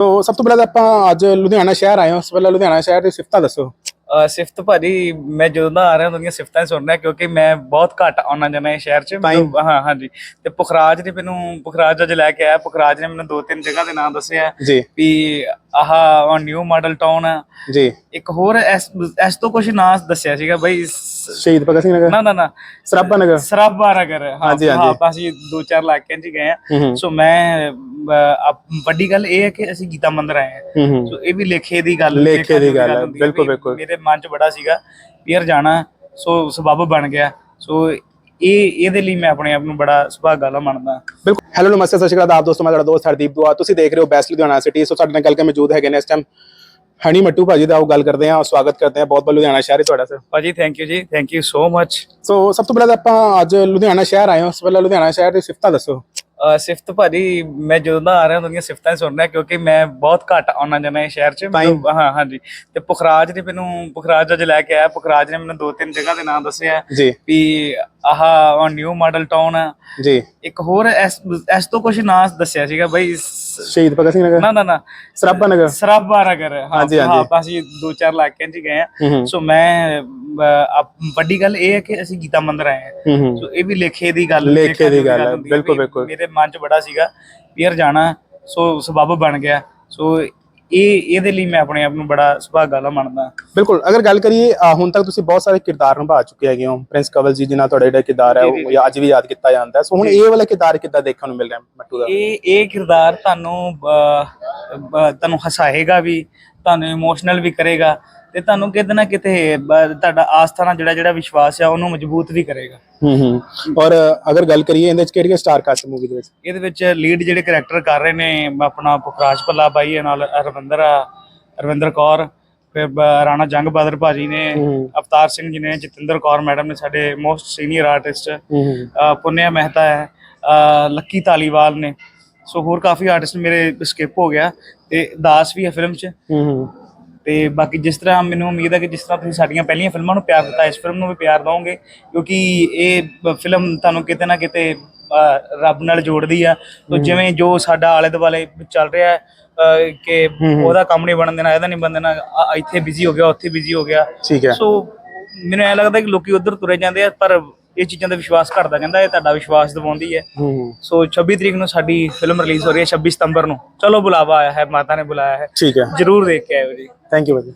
ਤੋ ਸਭ ਤੋਂ ਪਹਿਲਾਂ ਤਾਂ ਆਪਾਂ ਅੱਜ ਲੁਧਿਆਣਾ ਸ਼ਹਿਰ ਆਏ ਹਾਂ। ਉਸ ਪਹਿਲਾਂ ਲੁਧਿਆਣਾ ਸ਼ਹਿਰ ਦੀ ਸਿਫਤਾਂ ਦੱਸੋ। ਅਹ ਸਿਫਤ ਭਾਜੀ ਮੈਂ ਜਦੋਂ ਦਾ ਆ ਰਿਹਾ ਉਹਦੀਆਂ ਸਿਫਤਾਂ ਹੀ ਸੁਣ ਰਿਹਾ ਕਿਉਂਕਿ ਮੈਂ ਬਹੁਤ ਘੱਟ ਆਉਣਾ ਜਾਂਦਾ ਇਹ ਸ਼ਹਿਰ 'ਚ। ਮੈਨੂੰ- ਹਾਂ ਹਾਂਜੀ। ਤੇ ਪੁਖਰਾਜ ਨੇ ਮੈਨੂੰ ਪੁਖਰਾਜ ਅੱਜ ਲੈ ਕੇ ਆਇਆ। ਪੁਖਰਾਜ ਨੇ ਮੈਨੂੰ ਦੋ ਤਿੰਨ ਜਗ੍ਹਾ ਦੇ ਨਾਮ ਦੱਸਿਆ ਜੀ। ਵੀ ਆਹ ਨਿਊ ਮਾਡਲ ਟਾਊਨ ਆ। ਜੀ। ਇੱਕ ਹੋਰ ਇਸ ਇਸ ਤੋਂ ਕੁਝ ਨਾਂ ਦੱਸਿਆ ਸੀਗਾ ਬਈ ਸ- ਸ਼ਹੀਦ ਭਗਤ ਸਿੰਘ ਨਗਰ? ਨਾ ਨਾ ਨਾ। ਸਰਾਭਾ ਨਗਰ? ਸਰਾਬਾ ਨਗਰ ਹਾਂ ਹਾਂਜੀ, ਹਾਂਜੀ। ਹਾਂ, ਆਪਾਂ ਅਸੀਂ ਦੋ ਚਾਰ ਇਲਾਕਿਆਂ 'ਚ ਗਏ ਆ। ਹੂੰ ਹੂੰ। ਸੋ ਮੈਂ ਵੱਡੀ ਗੱਲ ਇਹ ਹੈ ਕਿ ਅਸੀਂ ਗੀਤਾ ਮੰਦਿਰ ਆਏ ਆ ਹੂੰ ਸੋ ਇਹ ਵੀ ਲੇਖੇ ਦੀ ਗੱਲ ਲੇਖੇ ਦੀ ਗੱਲ ਹੈ, ਬਿਲਕੁਲ, ਬਿਲਕੁਲ। ਮੇਰੇ ਮਨ 'ਚ ਬੜਾ ਸੀਗਾ ਯਾਰ ਜਾਣਾ ਸੋ ਸਬੱਬ ਬਣ ਗਿਆ। ਸੋ ਇਹ ਇਹਦੇ ਲਈ ਮੈਂ ਆਪਣੇ ਆਪ ਨੂੰ ਬੜਾ ਸੁਭਾਗਾ ਲਾ ਮੰਨਦਾ। ਬਿਲਕੁਲ। ਹੈਲੋ ਨਮਸਤੇ ਸਤਿ ਸ਼੍ਰੀ ਅਕਾਲ। ਆਪ ਦੋਸਤੋ ਮੈਂ ਤੁਹਾਡਾ ਦੋਸਤ ਹਰਦੀਪ ਦੁਆ। ਤੁਸੀਂ ਦੇਖ ਰਹੇ ਹੋ ਬੈਸਟ ਲੁਧਿਆਣਾ ਸਿਟੀ ਸੋ ਸਾਡੇ ਨਾਲ ਗੱਲ ਕੇ ਮੌਜੂਦ ਹੈਗੇ ਨੇ ਇਸ ਟਾਈਮ ਹਣੀ ਮੱਟੂ ਭਾਜੀ ਦਾ। ਉਹ ਗੱਲ ਕਰਦੇ ਹਾਂ ਸਵਾਗਤ ਕਰਦੇ ਹਾਂ। ਬਹੁਤ ਬਹੁਤ ਲੁਧਿਆਣਾ ਸ਼ਹਿਰ ਤੁਹਾਡਾ ਸਰ ਭਾਜੀ ਥੈਂਕ ਯੂ ਜੀ। ਥੈਂਕ ਯੂ ਸੋ ਮਚ ਸੋ ਸਭ ਤੋਂ ਪਹਿਲਾਂ ਆਪਾਂ ਅੱਜ ਲੁਧਿਆਣਾ ਸ਼ਹਿਰ ਆਏ ਹਾਂ। ਉਸ ਪਹਿਲਾਂ ਲੁਧਿਆਣਾ ਸ਼ਹਿਰ ਦੀ ਸਿਫਤਾਂ ਦੱਸੋ। ਸਿਫਤ ਭਾਜੀ ਮੈਂ ਜਦੋਂ ਦਾ ਆ ਰਿਹਾ ਉਹਦੀਆਂ ਸਿਫਤਾਂ ਹੀ ਸੁਣ ਰਿਹਾ ਕਿਉਂਕਿ ਮੈਂ ਬਹੁਤ ਘੱਟ ਆਉਣਾ ਜਾਂਦਾ ਇਹ ਸ਼ਹਿਰ 'ਚ। ਹਾਂ ਹਾਂਜੀ। ਤੇ ਪੁਖਰਾਜ ਨੇ ਮੈਨੂੰ ਪੁਖਰਾਜ ਅੱਜ ਲੈ ਕੇ ਆਇਆ। ਪੁਖਰਾਜ ਨੇ ਮੈਨੂੰ ਦੋ ਤਿੰਨ ਜਗ੍ਹਾ ਦੇ ਨਾਮ ਦੱਸਿਆ ਜੀ। ਵੀ ਆਹ ਨਿਊ ਮਾਡਲ ਟਾਊਨ ਜੀ। ਇੱਕ ਹੋਰ ਇਸ ਇਸ ਤੋਂ ਕੁਝ ਨਾਂ ਦੱਸਿਆ ਸੀਗਾ ਬਈ ਸ਼ਹੀਦ ਭਗਤ ਸਿੰਘ ਨਗਰ? ਨਾ ਨਾ ਨਾ। ਸਰਾਭਾ ਨਗਰ? ਸਰਾਬਾ ਨਗਰ ਹਾਂਜੀ, ਹਾਂਜੀ। ਹਾਂ, ਆਪਾਂ ਅਸੀਂ ਦੋ ਚਾਰ ਇਲਾਕਿਆਂ 'ਚ ਗਏ ਆ ਸੋ ਮੈਂ ਵੱਡੀ ਗੱਲ ਇਹ ਹੈ ਕਿ ਅਸੀਂ ਗੀਤਾ ਮੰਦਿਰ ਆਏ ਆ ਸੋ ਇਹ ਵੀ ਲੇਖੇ ਦੀ ਗੱਲ ਲੇਖੇ ਦੀ ਗੱਲ ਹੈ, ਬਿਲਕੁਲ, ਬਿਲਕੁਲ। ਮੇਰੇ ਮਨ 'ਚ ਬੜਾ ਸੀਗਾ ਯਾਰ ਜਾਣਾ ਸੋ ਸਬੱਬ ਬਣ ਗਿਆ। ਸੋ ਇਹ ਇਹਦੇ ਲਈ ਮੈਂ ਆਪਣੇ ਆਪ ਨੂੰ ਬੜਾ ਸੁਭਾਗਾ ਲਾ ਮੰਨਦਾ। ਬਿਲਕੁਲ ਅਗਰ ਗੱਲ ਕਰੀਏ ਅ, ਹੁਣ ਤੱਕ ਤੁਸੀਂ ਬਹੁਤ ਸਾਰੇ ਕਿਰਦਾਰ ਨਿਭਾ ਚੁੱਕੇ ਹੈਗੇ ਹੋ। ਪ੍ਰਿੰਸ ਕਵਲ ਜੀ ਜਿਨ੍ਹਾਂ ਤੁਹਾਡਾ ਜਿਹੜਾ ਕਿਰਦਾਰ ਹੈ ਉਹ ਅੱਜ ਵੀ ਯਾਦ ਕੀਤਾ ਜਾਂਦਾ ਹੈ। ਸੋ ਹੁਣ ਇਹ ਵਾਲਾ ਕਿਰਦਾਰ ਕਿੱਦਾਂ ਦੇਖਣ ਨੂੰ ਮਿਲ ਰਿਹਾ ਮੱਟੂ ਦਾ? ਇਹ ਇਹ ਕਿਰਦਾਰ ਤੁਹਾਨੂੰ ਅਹ, ਅਹ, ਤੁਹਾਨੂੰ ਹਸਾਏਗਾ ਵੀ ਤੁਹਾਨੂੰ ਇਮੋਸ਼ਨਲ ਵੀ ਕਰੇਗਾ। ਤੇ ਤੁਹਾਨੂੰ ਕਿਤੇ ਨਾ ਕਿਤੇ ਬ- ਤੁਹਾਡਾ ਆਸਥਾ ਨਾਲ ਜਿਹੜਾ ਜਿਹੜਾ ਵਿਸ਼ਵਾਸ ਆ ਉਹਨੂੰ ਮਜ਼ਬੂਤ ਵੀ ਕਰੇਗਾ। ਹੂੰ ਹੂੰ। ਔਰ ਅਗਰ ਗੱਲ ਕਰੀਏ ਇਹਦੇ ਵਿੱਚ ਕਿਹੜੀ ਸਟਾਰ ਕਾਸਟ ਮੂਵੀ ਦੇ ਵਿੱਚ? ਇਹਦੇ ਵਿੱਚ ਲੀਡ ਜਿਹੜੇ ਕਰੈਕਟਰ ਕਰ ਰਹੇ ਨੇ ਆਪਣਾ ਪੁਖਰਾਜ ਭੱਲਾ ਬਾਈ ਹੈ ਨਾਲ ਰਵਿੰਦਰ ਰਵਿੰਦਰ ਕੌਰ ਫਿਰ ਬ- ਰਾਣਾ ਜੰਗ ਬਹਾਦਰ ਭਾਜੀ ਨੇ ਹੂੰ ਅਵਤਾਰ ਸਿੰਘ ਜੀ ਨੇ ਜਤਿੰਦਰ ਕੌਰ ਮੈਡਮ ਨੇ ਸਾਡੇ ਮੋਸਟ ਸੀਨੀਅਰ ਆਰਟਿਸਟ ਹੂੰ ਹੂੰ। ਪੁੰਨਿਆ ਮਹਿਤਾ ਹੈ ਲੱਕੀ ਧਾਲੀਵਾਲ ਨੇ। ਸੋ ਹੋਰ ਕਾਫੀ ਆਰਟਿਸਟ ਮੇਰੇ ਸਕਿਪ ਹੋ ਗਿਆ ਤੇ ਦਾਸ ਵੀ ਹੈ ਫਿਲਮ 'ਚ। ਹੂੰ ਹੂੰ। ਤੇ ਬਾਕੀ ਜਿਸ ਤਰ੍ਹਾਂ ਮੈਨੂੰ ਉਮੀਦ ਹੈ ਕਿ ਜਿਸ ਤਰ੍ਹਾਂ ਤੁਸੀਂ ਸਾਡੀਆਂ ਪਹਿਲੀਆਂ ਫਿਲਮਾਂ ਨੂੰ ਪਿਆਰ ਦਿੱਤਾ ਇਸ ਫਿਲਮ ਨੂੰ ਵੀ ਪਿਆਰ ਦਿਓਗੇ ਕਿਉਂਕਿ ਇਹ ਫਿਲਮ ਤੁਹਾਨੂੰ ਕਿਤੇ ਨਾ ਕਿਤੇ ਰੱਬ ਨਾਲ ਜੋੜਦੀ ਆ। ਤੋ ਜਿਵੇਂ ਜੋ ਸਾਡਾ ਆਲੇ ਦੁਆਲੇ ਚੱਲ ਰਿਹਾ ਹੈ ਕਿ ਉਹਦਾ ਕੰਮ ਨਹੀਂ ਬਣਨ ਦੇਣਾ ਇਹਦਾ ਨਹੀਂ ਬਣਨ ਦੇਣਾ ਇੱਥੇ ਬਿਜ਼ੀ ਹੋ ਗਿਆ ਉੱਥੇ ਬਿਜ਼ੀ ਹੋ ਗਿਆ। ਠੀਕ ਹੈ। ਸੋ ਮੈਨੂੰ ਐ ਲੱਗਦਾ ਕਿ ਲੋਕੀ ਉਧਰ ਤੁਰੇ ਜਾਂਦੇ ਆ ਪਰ ਇਹ ਚੀਜ਼ਾਂ ਦਾ ਵਿਸ਼ਵਾਸ ਘਟਦਾ ਜਾਂਦਾ ਇਹ ਤੁਹਾਡਾ ਵਿਸ਼ਵਾਸ ਦਿਵਾਉਂਦੀ ਹੈ। ਸੋ 26 ਤਰੀਕ ਨੂੰ ਸਾਡੀ ਫਿਲਮ ਰਿਲੀਜ਼ ਹੋ ਰਹੀ ਹੈ 26 ਸਤੰਬਰ ਨੂੰ। ਚਲੋ ਬੁਲਾਵਾ ਆਇਆ ਹੈ ਮਾਤਾ ਨੇ ਬੁਲਾਇਆ ਹੈ। ਠੀਕ ਹੈ। ਜਰੂਰ ਦੇਖ ਕੇ ਆਇਓ ਜੀ। ਥੈਂਕ ਯੂ ਭਾਜੀ।